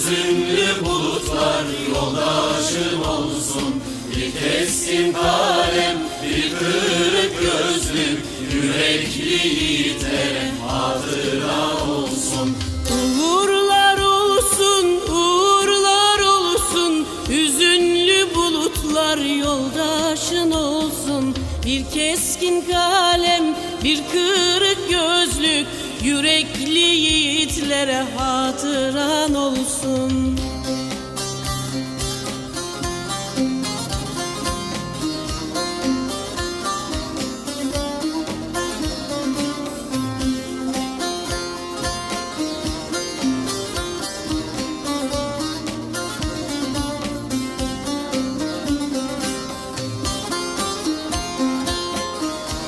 Hüzünlü bulutlar yoldaşın olsun. Bir keskin kalem, bir kırık gözlük Yürekli yiğitlere hatıra olsun. Uğurlar olsun, uğurlar olsun. Hüzünlü bulutlar yoldaşın olsun. Bir keskin kalem, bir kırık Yürekli yiğitlere hatıran olsun